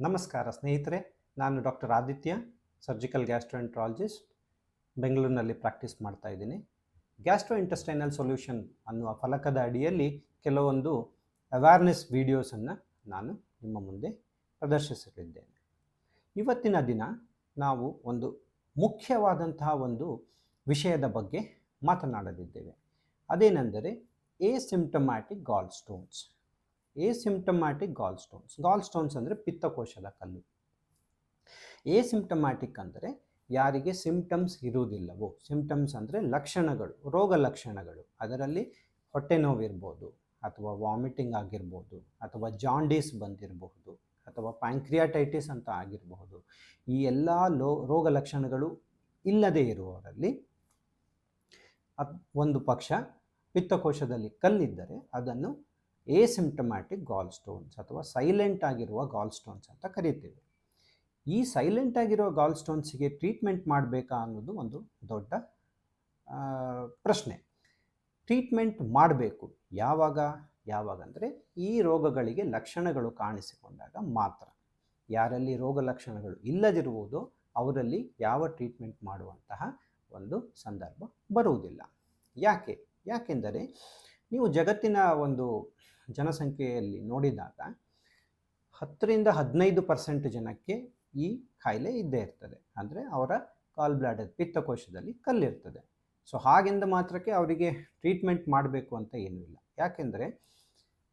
ನಮಸ್ಕಾರ ಸ್ನೇಹಿತರೆ, ನಾನು ಡಾಕ್ಟರ್ ಆದಿತ್ಯ, ಸರ್ಜಿಕಲ್ ಗ್ಯಾಸ್ಟ್ರೋಎಂಟ್ರಾಲಜಿಸ್ಟ್, ಬೆಂಗಳೂರಿನಲ್ಲಿ ಪ್ರಾಕ್ಟೀಸ್ ಮಾಡ್ತಾ ಇದ್ದೀನಿ. ಗ್ಯಾಸ್ಟ್ರೋ ಇಂಟೆಸ್ಟೈನಲ್ ಸೊಲ್ಯೂಷನ್ ಅನ್ನುವ ಫಲಕದ ಅಡಿಯಲ್ಲಿ ಕೆಲವೊಂದು ಅವೇರ್ನೆಸ್ ವಿಡಿಯೋಸನ್ನು ನಾನು ನಿಮ್ಮ ಮುಂದೆ ಪ್ರದರ್ಶಿಸಲಿದ್ದೇನೆ. ಇವತ್ತಿನ ದಿನ ನಾವು ಒಂದು ಮುಖ್ಯವಾದಂತಹ ಒಂದು ವಿಷಯದ ಬಗ್ಗೆ ಮಾತನಾಡಲಿದ್ದೇವೆ. ಅದೇನೆಂದರೆ asymptomatic gallstones asymptomatic gallstones gallstones ಅಂದರೆ ಪಿತ್ತಕೋಶದ ಕಲ್ಲು. ಎ ಸಿಂಪ್ಟಮ್ಯಾಟಿಕ್ ಅಂದರೆ ಯಾರಿಗೆ ಸಿಂಪ್ಟಮ್ಸ್ ಇರುವುದಿಲ್ಲವೋ ಸಿಂಪ್ಟಮ್ಸ್ ಅಂದರೆ ಲಕ್ಷಣಗಳು, ರೋಗ ಲಕ್ಷಣಗಳು. ಅದರಲ್ಲಿ ಹೊಟ್ಟೆ ನೋವಿರ್ಬೋದು, ಅಥವಾ ವಾಮಿಟಿಂಗ್ ಆಗಿರ್ಬೋದು, ಅಥವಾ ಜಾಂಡೀಸ್ ಬಂದಿರಬಹುದು, ಅಥವಾ ಪ್ಯಾಂಕ್ರಿಯಾಟೈಟಿಸ್ ಅಂತ ಆಗಿರಬಹುದು. ಈ ಎಲ್ಲ ಲೋ, ರೋಗ ಲಕ್ಷಣಗಳು ಇಲ್ಲದೇ ಇರುವವರಲ್ಲಿ ಒಂದು ಪಕ್ಷ ಪಿತ್ತಕೋಶದಲ್ಲಿ ಕಲ್ಲಿದ್ದರೆ ಅದನ್ನು ಎಸಿಂಪ್ಟಮ್ಯಾಟಿಕ್ ಗಾಲ್ ಸ್ಟೋನ್ಸ್ ಅಥವಾ ಸೈಲೆಂಟ್ ಆಗಿರುವ ಗಾಲ್ ಸ್ಟೋನ್ಸ್ ಅಂತ ಕರಿತೀವಿ. ಈ ಸೈಲೆಂಟ್ ಆಗಿರೋ ಗಾಲ್ ಸ್ಟೋನ್ಸಿಗೆ ಟ್ರೀಟ್ಮೆಂಟ್ ಮಾಡಬೇಕಾ ಅನ್ನೋದು ಒಂದು ದೊಡ್ಡ ಪ್ರಶ್ನೆ. ಟ್ರೀಟ್ಮೆಂಟ್ ಮಾಡಬೇಕು. ಯಾವಾಗ? ಯಾವಾಗ ಅಂದರೆ ಈ ರೋಗಗಳಿಗೆ ಲಕ್ಷಣಗಳು ಕಾಣಿಸಿಕೊಂಡಾಗ ಮಾತ್ರ. ಯಾರಲ್ಲಿ ರೋಗ ಲಕ್ಷಣಗಳು ಇಲ್ಲದಿರುವುದೋ ಅವರಲ್ಲಿ ಯಾವ ಟ್ರೀಟ್ಮೆಂಟ್ ಮಾಡುವಂತಹ ಒಂದು ಸಂದರ್ಭ ಬರುವುದಿಲ್ಲ. ಯಾಕೆ? ಯಾಕೆಂದರೆ ನೀವು ಜಗತ್ತಿನ ಒಂದು ಜನಸಂಖ್ಯೆಯಲ್ಲಿ ನೋಡಿದಾಗ ಹತ್ತರಿಂದ ಹದಿನೈದು ಪರ್ಸೆಂಟ್ ಜನಕ್ಕೆ ಈ ಕಾಯಿಲೆ ಇದ್ದೇ ಇರ್ತದೆ. ಅಂದರೆ ಅವರ ಕಾಲ್ ಬ್ಲಾಡರ್ ಪಿತ್ತಕೋಶದಲ್ಲಿ ಕಲ್ಲಿರ್ತದೆ. ಸೊ ಹಾಗೆಂದ ಮಾತ್ರಕ್ಕೆ ಅವರಿಗೆ ಟ್ರೀಟ್ಮೆಂಟ್ ಮಾಡಬೇಕು ಅಂತ ಏನೂ ಇಲ್ಲ. ಯಾಕೆಂದರೆ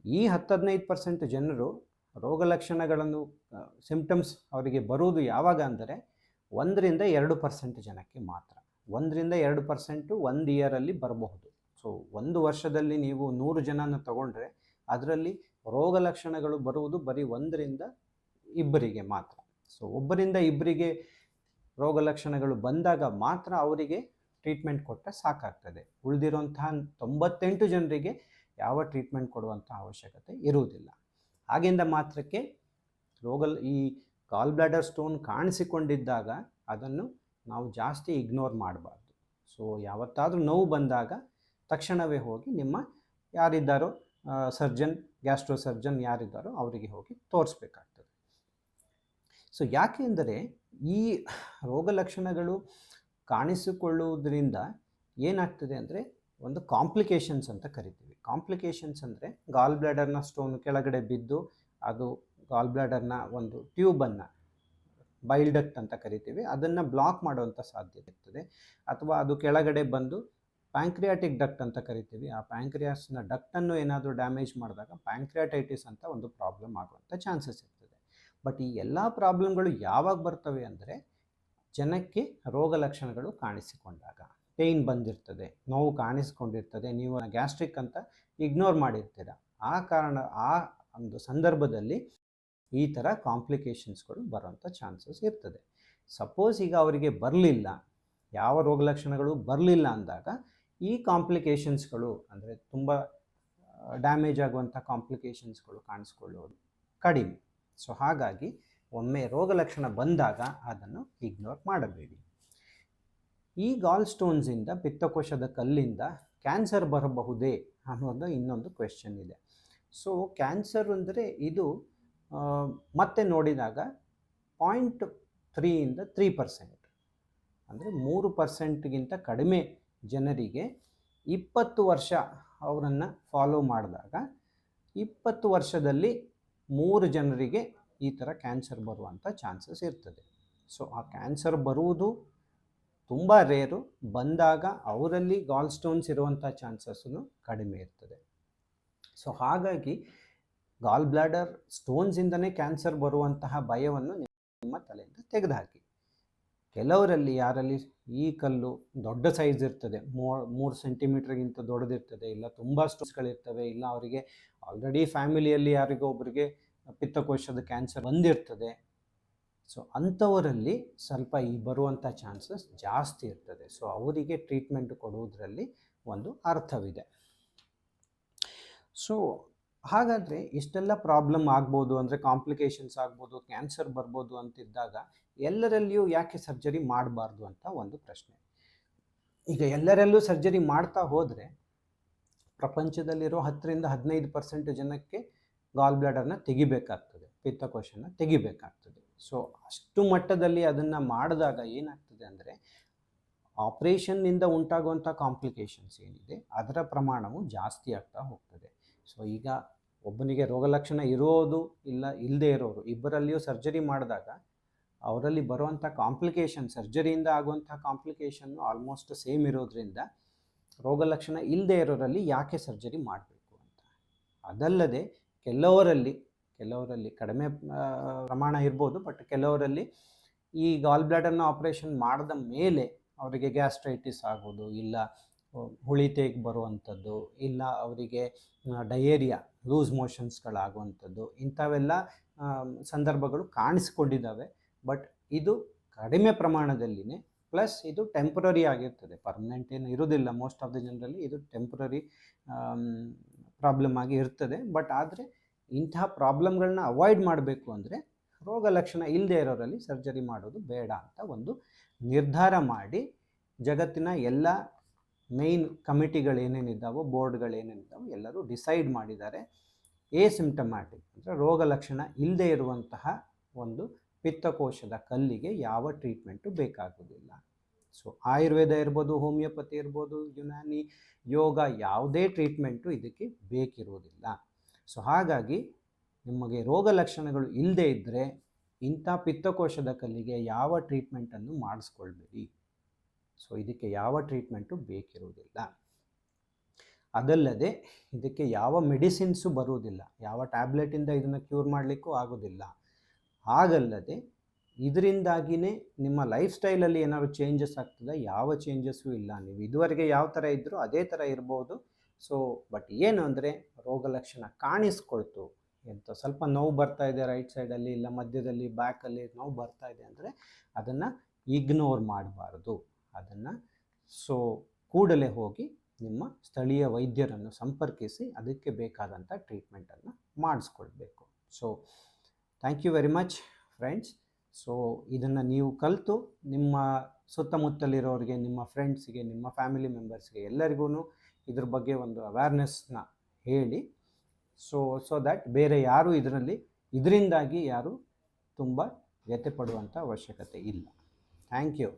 ಈ ಹತ್ತು ಹದಿನೈದು ಪರ್ಸೆಂಟ್ ಜನರು ರೋಗ ಲಕ್ಷಣಗಳನ್ನು ಸಿಂಪ್ಟಮ್ಸ್ ಅವರಿಗೆ ಬರುವುದು ಯಾವಾಗ ಅಂದರೆ ಒಂದರಿಂದ ಎರಡು ಪರ್ಸೆಂಟ್ ಜನಕ್ಕೆ ಮಾತ್ರ. ಒಂದರಿಂದ ಎರಡು ಪರ್ಸೆಂಟು ಒಂದು ಇಯರಲ್ಲಿ ಬರಬಹುದು. ಸೊ ಒಂದು ವರ್ಷದಲ್ಲಿ ನೀವು ನೂರು ಜನನ ತಗೊಂಡ್ರೆ ಅದರಲ್ಲಿ ರೋಗ ಲಕ್ಷಣಗಳು ಬರುವುದು ಬರೀ ಒಂದರಿಂದ ಇಬ್ಬರಿಗೆ ಮಾತ್ರ. ಸೊ ಒಬ್ಬರಿಂದ ಇಬ್ಬರಿಗೆ ರೋಗ ಲಕ್ಷಣಗಳು ಬಂದಾಗ ಮಾತ್ರ ಅವರಿಗೆ ಟ್ರೀಟ್ಮೆಂಟ್ ಕೊಟ್ಟರೆ ಸಾಕಾಗ್ತದೆ. ಉಳಿದಿರುವಂತಹ ತೊಂಬತ್ತೆಂಟು ಜನರಿಗೆ ಯಾವ ಟ್ರೀಟ್ಮೆಂಟ್ ಕೊಡುವಂಥ ಅವಶ್ಯಕತೆ ಇರುವುದಿಲ್ಲ. ಹಾಗೆಂದ ಮಾತ್ರಕ್ಕೆ ರೋಗ ಈ ಕಾಲ್ ಬ್ಲಾಡರ್ ಸ್ಟೋನ್ ಕಾಣಿಸಿಕೊಂಡಿದ್ದಾಗ ಅದನ್ನು ನಾವು ಜಾಸ್ತಿ ಇಗ್ನೋರ್ ಮಾಡಬಾರ್ದು. ಸೊ ಯಾವತ್ತಾದರೂ ನೋವು ಬಂದಾಗ ತಕ್ಷಣವೇ ಹೋಗಿ ನಿಮ್ಮ ಯಾರಿದ್ದಾರೋ ಸರ್ಜನ್ ಗ್ಯಾಸ್ಟ್ರೋ ಸರ್ಜನ್ ಯಾರಿದ್ದಾರೋ ಅವರಿಗೆ ಹೋಗಿ ತೋರಿಸ್ಬೇಕಾಗ್ತದೆ. ಸೊ ಯಾಕೆಂದರೆ ಈ ರೋಗ ಲಕ್ಷಣಗಳು ಕಾಣಿಸಿಕೊಳ್ಳುವುದರಿಂದ ಏನಾಗ್ತದೆ ಅಂದರೆ ಒಂದು ಕಾಂಪ್ಲಿಕೇಶನ್ಸ್ ಅಂತ ಕರಿತೀವಿ. ಕಾಂಪ್ಲಿಕೇಶನ್ಸ್ ಅಂದರೆ ಗಾಲ್ ಬ್ಲ್ಯಾಡರ್ನ ಸ್ಟೋನ್ ಕೆಳಗಡೆ ಬಿದ್ದು ಅದು ಗಾಲ್ ಬ್ಲ್ಯಾಡರ್ನ ಒಂದು ಟ್ಯೂಬನ್ನು ಬೈಲ್ಡಕ್ಟ್ ಅಂತ ಕರಿತೀವಿ. ಅದನ್ನು ಬ್ಲಾಕ್ ಮಾಡುವಂಥ ಸಾಧ್ಯತೆ ಇರ್ತದೆ. ಅಥವಾ ಅದು ಕೆಳಗಡೆ ಬಂದು ಪ್ಯಾಂಕ್ರಿಯಾಟಿಕ್ ಡಕ್ಟ್ ಅಂತ ಕರಿತೀವಿ. ಆ ಪ್ಯಾಂಕ್ರಿಯಾಸ್ನ ಡಕ್ಟನ್ನು ಏನಾದರೂ ಡ್ಯಾಮೇಜ್ ಮಾಡಿದಾಗ ಪ್ಯಾಂಕ್ರಿಯಾಟೈಟಿಸ್ ಅಂತ ಒಂದು ಪ್ರಾಬ್ಲಮ್ ಆಗುವಂಥ ಚಾನ್ಸಸ್ ಇರ್ತದೆ. ಬಟ್ ಈ ಎಲ್ಲ ಪ್ರಾಬ್ಲಮ್ಗಳು ಯಾವಾಗ ಬರ್ತವೆ ಅಂದರೆ ಜನಕ್ಕೆ ರೋಗ ಲಕ್ಷಣಗಳು ಕಾಣಿಸಿಕೊಂಡಾಗ. ಪೇಯ್ನ್ ಬಂದಿರ್ತದೆ, ನೋವು ಕಾಣಿಸ್ಕೊಂಡಿರ್ತದೆ, ನೀವು ಗ್ಯಾಸ್ಟ್ರಿಕ್ ಅಂತ ಇಗ್ನೋರ್ ಮಾಡಿರ್ತೀರ. ಆ ಕಾರಣ, ಆ ಒಂದು ಸಂದರ್ಭದಲ್ಲಿ ಈ ಥರ ಕಾಂಪ್ಲಿಕೇಶನ್ಸ್ಗಳು ಬರೋಂಥ ಚಾನ್ಸಸ್ ಇರ್ತದೆ. ಸಪೋಸ್ ಈಗ ಅವರಿಗೆ ಬರಲಿಲ್ಲ, ಯಾವ ರೋಗ ಲಕ್ಷಣಗಳು ಬರಲಿಲ್ಲ ಅಂದಾಗ ಈ ಕಾಂಪ್ಲಿಕೇಶನ್ಸ್ಗಳು ಅಂದರೆ ತುಂಬ ಡ್ಯಾಮೇಜ್ ಆಗುವಂಥ ಕಾಂಪ್ಲಿಕೇಶನ್ಸ್ಗಳು ಕಾಣಿಸ್ಕೊಳ್ಳೋದು ಕಡಿಮೆ. ಸೊ ಹಾಗಾಗಿ ಒಮ್ಮೆ ರೋಗ ಲಕ್ಷಣ ಬಂದಾಗ ಅದನ್ನು ಇಗ್ನೋರ್ ಮಾಡಬೇಡಿ. ಈ ಗಾಲ್ ಸ್ಟೋನ್ಸಿಂದ ಪಿತ್ತಕೋಶದ ಕಲ್ಲಿಂದ ಕ್ಯಾನ್ಸರ್ ಬರಬಹುದೇ ಅನ್ನೋದು ಇನ್ನೊಂದು ಕ್ವೆಶ್ಚನ್ ಇದೆ. ಸೊ ಕ್ಯಾನ್ಸರ್ ಅಂದರೆ ಇದು ಮತ್ತೆ ನೋಡಿದಾಗ ಪಾಯಿಂಟ್ ತ್ರೀಯಿಂದ ತ್ರೀ ಪರ್ಸೆಂಟ್ ಅಂದರೆ ಮೂರು ಪರ್ಸೆಂಟ್ಗಿಂತ ಕಡಿಮೆ ಜನರಿಗೆ ಇಪ್ಪತ್ತು ವರ್ಷ ಅವರನ್ನು ಫಾಲೋ ಮಾಡಿದಾಗ ಇಪ್ಪತ್ತು ವರ್ಷದಲ್ಲಿ ಮೂರು ಜನರಿಗೆ ಈ ಥರ ಕ್ಯಾನ್ಸರ್ ಬರುವಂಥ ಚಾನ್ಸಸ್ ಇರ್ತದೆ. ಸೊ ಆ ಕ್ಯಾನ್ಸರ್ ಬರುವುದು ತುಂಬ ರೇರು ಬಂದಾಗ ಅವರಲ್ಲಿ ಗಾಲ್ ಸ್ಟೋನ್ಸ್ ಇರುವಂಥ ಚಾನ್ಸಸ್ಸು ಕಡಿಮೆ ಇರ್ತದೆ. ಸೊ ಹಾಗಾಗಿ ಗಾಲ್ ಬ್ಲಾಡರ್ ಸ್ಟೋನ್ಸಿಂದನೇ ಕ್ಯಾನ್ಸರ್ ಬರುವಂತಹ ಭಯವನ್ನು ನಿಮ್ಮ ತಲೆಯಿಂದ ತೆಗೆದುಹಾಕಿ. ಕೆಲವರಲ್ಲಿ ಯಾರಲ್ಲಿ ಈ ಕಲ್ಲು ದೊಡ್ಡ ಸೈಜ್ ಇರ್ತದೆ. ಮೂರು ಮೂರು ಸೆಂಟಿಮೀಟ್ರ್ಗಿಂತ ದೊಡ್ಡದಿರ್ತದೆ. ಇಲ್ಲ ತುಂಬ ಸ್ಟೋನ್ಸ್ಗಳಿರ್ತವೆ ಇಲ್ಲ ಅವರಿಗೆ ಆಲ್ರೆಡಿ ಫ್ಯಾಮಿಲಿಯಲ್ಲಿ ಯಾರಿಗೋ ಒಬ್ಬರಿಗೆ ಪಿತ್ತಕೋಶದ ಕ್ಯಾನ್ಸರ್ ಬಂದಿರ್ತದೆ. ಸೊ ಅಂಥವರಲ್ಲಿ ಸ್ವಲ್ಪ ಈ ಬರುವಂಥ ಚಾನ್ಸಸ್ ಜಾಸ್ತಿ ಇರ್ತದೆ. ಸೊ ಅವರಿಗೆ ಟ್ರೀಟ್ಮೆಂಟ್ ಕೊಡುವುದರಲ್ಲಿ ಒಂದು ಅರ್ಥವಿದೆ. ಸೊ ಹಾಗಾದರೆ ಇಷ್ಟೆಲ್ಲ ಪ್ರಾಬ್ಲಮ್ ಆಗ್ಬೋದು ಅಂದರೆ ಕಾಂಪ್ಲಿಕೇಶನ್ಸ್ ಆಗ್ಬೋದು ಕ್ಯಾನ್ಸರ್ ಬರ್ಬೋದು ಅಂತಿದ್ದಾಗ ಎಲ್ಲರಲ್ಲಿಯೂ ಯಾಕೆ ಸರ್ಜರಿ ಮಾಡಬಾರ್ದು ಅಂತ ಒಂದು ಪ್ರಶ್ನೆ. ಈಗ ಎಲ್ಲರಲ್ಲೂ ಸರ್ಜರಿ ಮಾಡ್ತಾ ಹೋದರೆ ಪ್ರಪಂಚದಲ್ಲಿರೋ ಹತ್ತರಿಂದ ಹದಿನೈದು ಪರ್ಸೆಂಟ್ ಜನಕ್ಕೆ ಗಾಲ್ ಬ್ಲಾಡರ್ನ ತೆಗಿಬೇಕಾಗ್ತದೆ, ಪಿತ್ತಕೋಶನ ತೆಗಿಬೇಕಾಗ್ತದೆ. ಸೊ ಅಷ್ಟು ಮಟ್ಟದಲ್ಲಿ ಅದನ್ನು ಮಾಡಿದಾಗ ಏನಾಗ್ತದೆ ಅಂದರೆ ಆಪ್ರೇಷನ್ನಿಂದ ಉಂಟಾಗುವಂಥ ಕಾಂಪ್ಲಿಕೇಶನ್ಸ್ ಏನಿದೆ, ಅದರ ಪ್ರಮಾಣವು ಜಾಸ್ತಿ ಆಗ್ತಾ ಹೋಗ್ತದೆ. ಸೊ ಈಗ ಒಬ್ಬನಿಗೆ ರೋಗ ಲಕ್ಷಣ ಇರೋದು ಇಲ್ಲ ಇಲ್ಲದೆ ಇರೋರು, ಇಬ್ಬರಲ್ಲಿಯೂ ಸರ್ಜರಿ ಮಾಡಿದಾಗ ಅವರಲ್ಲಿ ಬರುವಂಥ ಕಾಂಪ್ಲಿಕೇಶನ್ ಸರ್ಜರಿಯಿಂದ ಆಗುವಂಥ ಕಾಂಪ್ಲಿಕೇಶನ್ನು ಆಲ್ಮೋಸ್ಟ್ ಸೇಮ್ ಇರೋದ್ರಿಂದ ರೋಗ ಲಕ್ಷಣ ಇಲ್ಲದೆ ಇರೋರಲ್ಲಿ ಯಾಕೆ ಸರ್ಜರಿ ಮಾಡಬೇಕು ಅಂತ. ಅದಲ್ಲದೆ ಕೆಲವರಲ್ಲಿ ಕೆಲವರಲ್ಲಿ ಕಡಿಮೆ ಪ್ರಮಾಣ ಇರ್ಬೋದು ಬಟ್ ಕೆಲವರಲ್ಲಿ ಈ ಗಾಲ್ ಬ್ಲಾಡರ್ನ ಆಪ್ರೇಷನ್ ಮಾಡಿದ ಮೇಲೆ ಅವರಿಗೆ ಗ್ಯಾಸ್ಟ್ರೈಟಿಸ್ ಆಗೋದು ಇಲ್ಲ ಆ, ಹುಳಿ ತೇಗ್ ಬರುವಂಥದ್ದು ಇಲ್ಲ ಅವರಿಗೆ ಡಯೇರಿಯಾ ಲೂಸ್ ಮೋಷನ್ಸ್ಗಳಾಗುವಂಥದ್ದು ಇಂಥವೆಲ್ಲ ಸಂದರ್ಭಗಳು ಕಾಣಿಸ್ಕೊಂಡಿದ್ದಾವೆ. ಬಟ್ ಇದು ಕಡಿಮೆ ಪ್ರಮಾಣದಲ್ಲಿನೇ ಪ್ಲಸ್ ಇದು ಟೆಂಪ್ರರಿ ಆಗಿರ್ತದೆ. ಪರ್ಮನೆಂಟ್ ಏನು ಇರೋದಿಲ್ಲ ಮೋಸ್ಟ್ ಆಫ್ ದ ಜನರಲ್ಲಿ ಇದು ಟೆಂಪ್ರರಿ ಪ್ರಾಬ್ಲಮ್ ಆಗಿ ಇರ್ತದೆ. ಬಟ್ ಆದರೆ ಇಂತಹ ಪ್ರಾಬ್ಲಮ್ಗಳನ್ನ ಅವಾಯ್ಡ್ ಮಾಡಬೇಕು ಅಂದರೆ ರೋಗ ಲಕ್ಷಣ ಇಲ್ಲದೆ ಇರೋರಲ್ಲಿ ಸರ್ಜರಿ ಮಾಡೋದು ಬೇಡ ಅಂತ ಒಂದು ನಿರ್ಧಾರ ಮಾಡಿ ಜಗತ್ತಿನ ಎಲ್ಲ ಮೇಯ್ನ್ ಕಮಿಟಿಗಳೇನೇನಿದ್ದಾವೋ ಬೋರ್ಡ್ಗಳೇನೇನಿದ್ದಾವೋ ಎಲ್ಲರೂ ಡಿಸೈಡ್ ಮಾಡಿದ್ದಾರೆ. ಎ ಸಿಂಪ್ಟಮ್ಯಾಟಿಕ್ ಅಂದರೆ ರೋಗ ಲಕ್ಷಣ ಇಲ್ಲದೆ ಇರುವಂತಹ ಒಂದು ಪಿತ್ತಕೋಶದ ಕಲ್ಲಿಗೆ ಯಾವ ಟ್ರೀಟ್ಮೆಂಟು ಬೇಕಾಗುವುದಿಲ್ಲ. ಸೊ ಆಯುರ್ವೇದ ಇರ್ಬೋದು ಹೋಮಿಯೋಪತಿ ಇರ್ಬೋದು, ಯುನಾನಿ, ಯೋಗ ಯಾವುದೇ ಟ್ರೀಟ್ಮೆಂಟು ಇದಕ್ಕೆ ಬೇಕಿರುವುದಿಲ್ಲ. ಸೊ ಹಾಗಾಗಿ ನಿಮಗೆ ರೋಗ ಲಕ್ಷಣಗಳು ಇಲ್ಲದೇ ಇದ್ದರೆ ಇಂಥ ಪಿತ್ತಕೋಶದ ಕಲ್ಲಿಗೆ ಯಾವ ಟ್ರೀಟ್ಮೆಂಟನ್ನು ಮಾಡಿಸ್ಕೊಳ್ಬೇಡಿ. ಸೊ ಇದಕ್ಕೆ ಯಾವ ಟ್ರೀಟ್ಮೆಂಟು ಬೇಕಿರುವುದಿಲ್ಲ. ಅದಲ್ಲದೆ ಇದಕ್ಕೆ ಯಾವ ಮೆಡಿಸಿನ್ಸು ಬರುವುದಿಲ್ಲ. ಯಾವ ಟ್ಯಾಬ್ಲೆಟಿಂದ ಇದನ್ನು ಕ್ಯೂರ್ ಮಾಡಲಿಕ್ಕೂ ಆಗೋದಿಲ್ಲ. ಹಾಗಲ್ಲದೆ ಇದರಿಂದಾಗಿಯೇ ನಿಮ್ಮ ಲೈಫ್ ಸ್ಟೈಲಲ್ಲಿ ಏನಾದ್ರು ಚೇಂಜಸ್ ಆಗ್ತದೆ, ಯಾವ ಚೇಂಜಸ್ಸು ಇಲ್ಲ. ನೀವು ಇದುವರೆಗೆ ಯಾವ ಥರ ಇದ್ದರೂ ಅದೇ ಥರ ಇರ್ಬೋದು. ಸೊ ಬಟ್ ಏನು ಅಂದರೆ ರೋಗ ಲಕ್ಷಣ ಕಾಣಿಸ್ಕೊಳ್ತು. ಎಂತ ಸ್ವಲ್ಪ ನೋವು ಬರ್ತಾ ಇದೆ ರೈಟ್ ಸೈಡಲ್ಲಿ ಇಲ್ಲ ಮಧ್ಯದಲ್ಲಿ ಬ್ಯಾಕಲ್ಲಿ ನೋವು ಬರ್ತಾ ಇದೆ ಅಂದರೆ ಅದನ್ನು ಇಗ್ನೋರ್ ಮಾಡಬಾರ್ದು. ಅದನ್ನು ಸೊ ಕೂಡಲೇ ಹೋಗಿ ನಿಮ್ಮ ಸ್ಥಳೀಯ ವೈದ್ಯರನ್ನು ಸಂಪರ್ಕಿಸಿ ಅದಕ್ಕೆ ಬೇಕಾದಂಥ ಟ್ರೀಟ್ಮೆಂಟನ್ನು ಮಾಡಿಸ್ಕೊಳ್ಬೇಕು. So thank you very much friends so ಇದನ್ನು ನೀವು ಕಲಿತು ನಿಮ್ಮ ಸುತ್ತಮುತ್ತಲಿರೋರಿಗೆ, ನಿಮ್ಮ ಫ್ರೆಂಡ್ಸಿಗೆ ನಿಮ್ಮ ಫ್ಯಾಮಿಲಿ ಮೆಂಬರ್ಸ್ಗೆ ಎಲ್ಲರಿಗೂ ಇದ್ರ ಬಗ್ಗೆ ಒಂದು ಅವೇರ್ನೆಸ್ನ ಹೇಳಿ. ಸೊ ಸೊ ದ್ಯಾಟ್ ಬೇರೆ ಯಾರು ಇದರಲ್ಲಿ, ಇದರಿಂದಾಗಿ ಯಾರು ತುಂಬ ವ್ಯಥೆ ಪಡುವಂಥ ಅವಶ್ಯಕತೆ ಇಲ್ಲ. Thank you